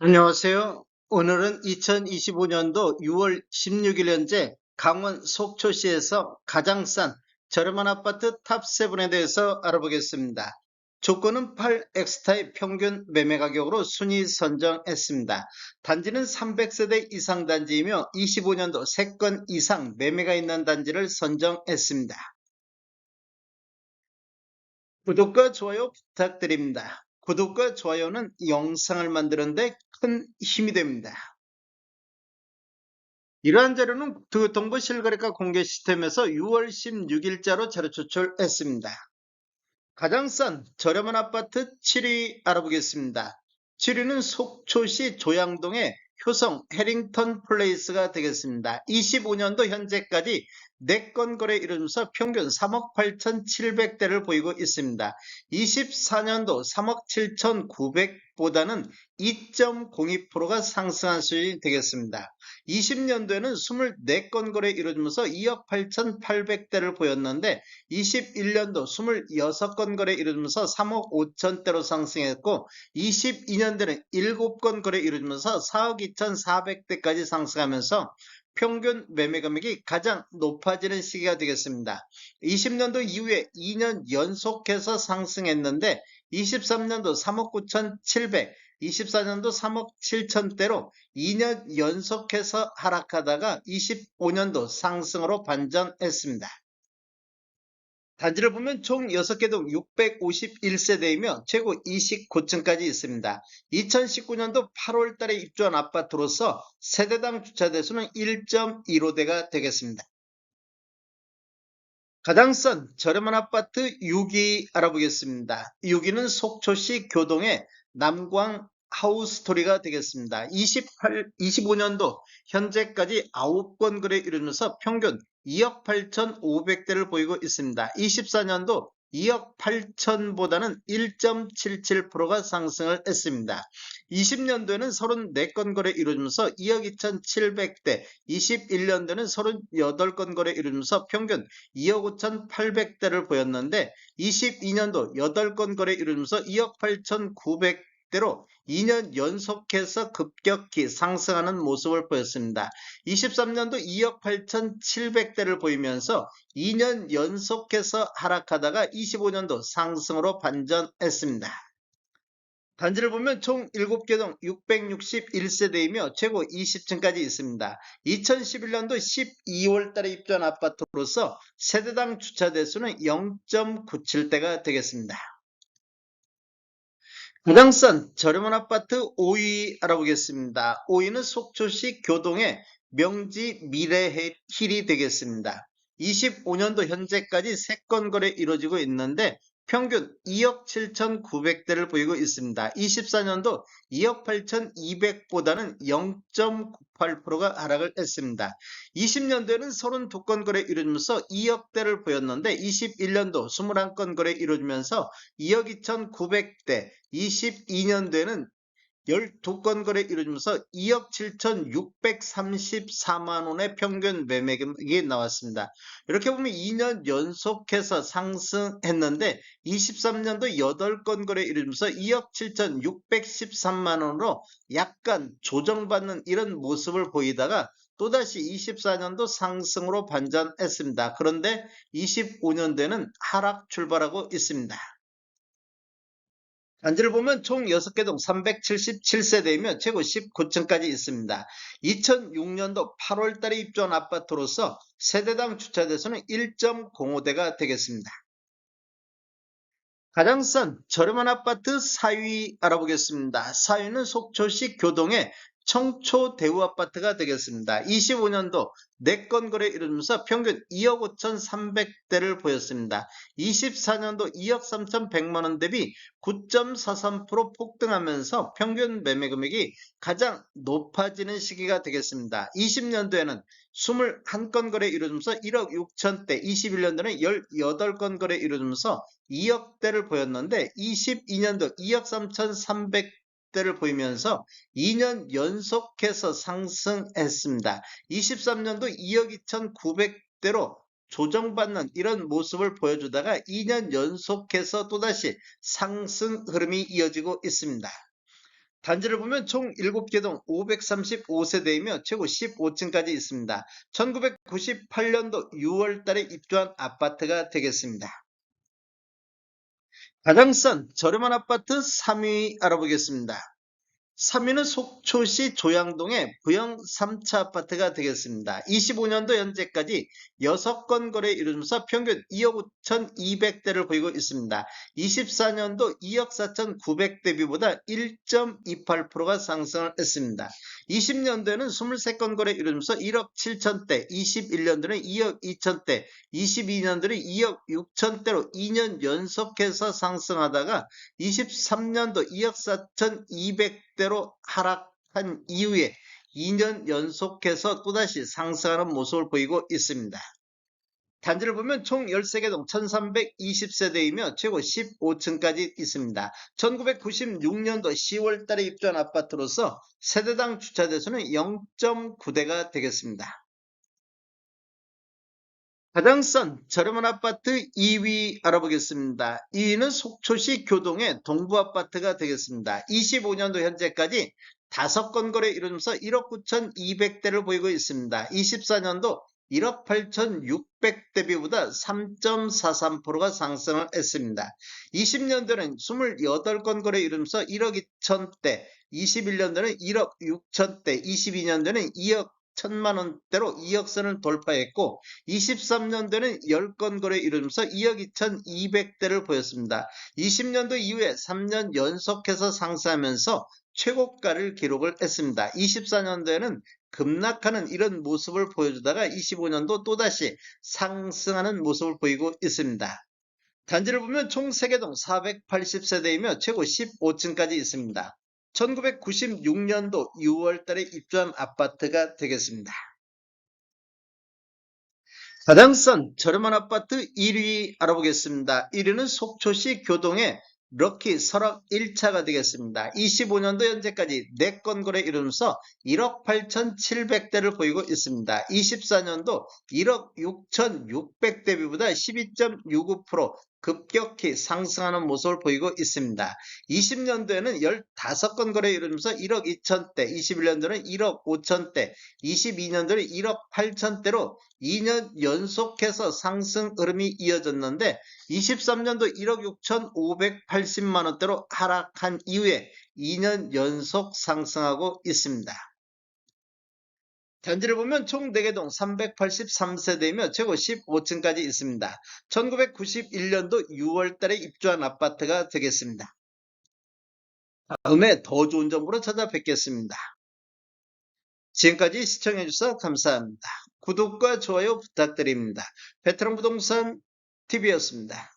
안녕하세요. 오늘은 2025년도 6월 16일 현재 강원 속초시에서 가장 싼 저렴한 아파트 탑7에 대해서 알아보겠습니다. 조건은 8엑스타의 평균 매매 가격으로 순위 선정했습니다. 단지는 300세대 이상 단지이며 25년도 3건 이상 매매가 있는 단지를 선정했습니다. 구독과 좋아요 부탁드립니다. 구독과 좋아요는 영상을 만드는데 큰 힘이 됩니다. 이러한 자료는 그 동부실거래가 공개 시스템에서 6월 16일자로 자료 추출했습니다. 가장 싼 저렴한 아파트 7위 알아보겠습니다. 7위는 속초시 조양동의 효성 해링턴 플레이스가 되겠습니다. 25년도 현재까지 4건 거래 이루면서 평균 3억 8,700대를 보이고 있습니다. 24년도 3억 7,900보다는 2.02%가 상승한 수준이 되겠습니다. 20년도에는 24건 거래 이루어지면서 2억 8,800대를 보였는데 21년도 26건 거래 이루어지면서 3억 5천대로 상승했고 22년도에는 7건 거래 이루어지면서 4억 2,400대까지 상승하면서 평균 매매 금액이 가장 높아지는 시기가 되겠습니다. 20년도 이후에 2년 연속해서 상승했는데 23년도 3억 9,700, 24년도 3억 7천대로 2년 연속해서 하락하다가 25년도 상승으로 반전했습니다. 단지를 보면 총 6개 동 651세대이며 최고 29층까지 있습니다. 2019년도 8월 달에 입주한 아파트로서 세대당 주차 대수는 1.15대가 되겠습니다. 가장 싼 저렴한 아파트 6위 알아보겠습니다. 6위는 속초시 교동의 남광 하우스토리가 되겠습니다. 28, 25년도 현재까지 9건 거래 이루면서 평균 2억 8,500대를 보이고 있습니다. 24년도 2억 8천보다는 1.77%가 상승을 했습니다. 20년도에는 34건 거래 이루어지면서 2억 2,700대, 21년도에는 38건 거래 이루어지면서 평균 2억 5,800대를 보였는데 22년도 8건 거래 이루어지면서 2억 8,900 대로 2년 연속해서 급격히 상승하는 모습을 보였습니다. 23년도 2억 8,700대를 보이면서 2년 연속해서 하락하다가 25년도 상승으로 반전했습니다. 단지를 보면 총 7개 동 661세대이며 최고 20층까지 있습니다. 2011년도 12월 달에 입주한 아파트로서 세대당 주차 대수는 0.97대가 되겠습니다. 싼 저렴한 아파트 5위 알아보겠습니다. 5위는 속초시 교동의 명지 미래 힐이 되겠습니다. 25년도 현재까지 3건 거래 이루어지고 있는데 평균 2억 7,900대를 보이고 있습니다. 24년도 2억 8,200보다는 0.98%가 하락을 했습니다. 20년도에는 32건 거래 이루어지면서 2억대를 보였는데 21년도 21건 거래 이루어지면서 2억 2,900대, 22년도에는 12건 거래 이루어지면서 2억 7,634만 원의 평균 매매 금액이 나왔습니다. 이렇게 보면 2년 연속해서 상승했는데 23년도 8건 거래 이루어지면서 2억 7,613만 원으로 약간 조정받는 이런 모습을 보이다가 또다시 24년도 상승으로 반전했습니다. 그런데 25년도에는 하락 출발하고 있습니다. 단지를 보면 총 6개 동 377세대이며 최고 19층까지 있습니다. 2006년도 8월 달에 입주한 아파트로서 세대당 주차 대수는 1.05대가 되겠습니다. 가장 싼 저렴한 아파트 4위 알아보겠습니다. 4위는 속초시 교동의 청초 대우 아파트가 되겠습니다. 25년도 4건 거래 이루면서 평균 2억 5,300대를 보였습니다. 24년도 2억 3,100만원 대비 9.43% 폭등하면서 평균 매매 금액이 가장 높아지는 시기가 되겠습니다. 20년도에는 21건 거래 이루면서 1억 6천대, 21년도는 18건 거래 이루면서 2억대를 보였는데 22년도 2억 3,300 대를 보이면서 2년 연속해서 상승했습니다. 23년도 2억 2,900대로 조정받는 이런 모습을 보여주다가 2년 연속해서 또다시 상승 흐름이 이어지고 있습니다. 단지를 보면 총 7개 동 535세대이며 최고 15층까지 있습니다. 1998년도 6월 달에 입주한 아파트가 되겠습니다. 가장 싼 저렴한 아파트 3위 알아보겠습니다. 3위는 속초시 조양동의 부영 3차 아파트가 되겠습니다. 25년도 현재까지 6건 거래 이루면서 평균 2억 5,200대를 보이고 있습니다. 24년도 2억 4,900대비보다 1.28%가 상승을 했습니다. 20년도에는 23건 거래 이루면서 1억 7천대, 21년도는 2억 2천대, 22년도는 2억 6천대로 2년 연속해서 상승하다가 23년도 2억 4,200대로 하락한 이후에 2년 연속해서 또다시 상승하는 모습을 보이고 있습니다. 단지를 보면 총 13개 동 1320세대이며 최고 15층까지 있습니다. 1996년도 10월 달에 입주한 아파트로서 세대당 주차 대수는 0.9대가 되겠습니다. 가장 싼 저렴한 아파트 2위 알아보겠습니다. 2위는 속초시 교동의 동부아파트가 되겠습니다. 25년도 현재까지 5건 거래 이루면서 1억 9,200대를 보이고 있습니다. 24년도 1억 8,600대비보다 3.43%가 상승을 했습니다. 20년도는 28건 거래 이루면서 1억 2천대, 21년도는 1억 6천대, 22년도는 2억 1 천만 원대로 2억 선을 돌파했고 23년도는 10건 거래 이루면서 2억 2,200대를 보였습니다. 20년도 이후에 3년 연속해서 상승하면서 최고가를 기록을 했습니다. 24년도에는 급락하는 이런 모습을 보여주다가 25년도 또다시 상승하는 모습을 보이고 있습니다. 단지를 보면 총 3개 동 480세대이며 최고 15층까지 있습니다. 1996년도 6월 달에 입주한 아파트가 되겠습니다. 가장 싼 저렴한 아파트 1위 알아보겠습니다. 1위는 속초시 교동의 럭키 설악 1차가 되겠습니다. 25년도 현재까지 4건 거래 이루면서 1억 8,700대를 보이고 있습니다. 24년도 1억 6,600대비보다 12.69% 급격히 상승하는 모습을 보이고 있습니다. 20년도에는 15건 거래 이루면서 1억 2천대, 21년도는 1억 5천대, 22년도는 1억 8천대로 2년 연속해서 상승 흐름이 이어졌는데 23년도 1억 6,580만 원대로 하락한 이후에 2년 연속 상승하고 있습니다. 단지를 보면 총 4개 동 383세대이며 최고 15층까지 있습니다. 1991년도 6월 달에 입주한 아파트가 되겠습니다. 다음에 더 좋은 정보로 찾아뵙겠습니다. 지금까지 시청해주셔서 감사합니다. 구독과 좋아요 부탁드립니다. 베테랑 부동산 TV였습니다.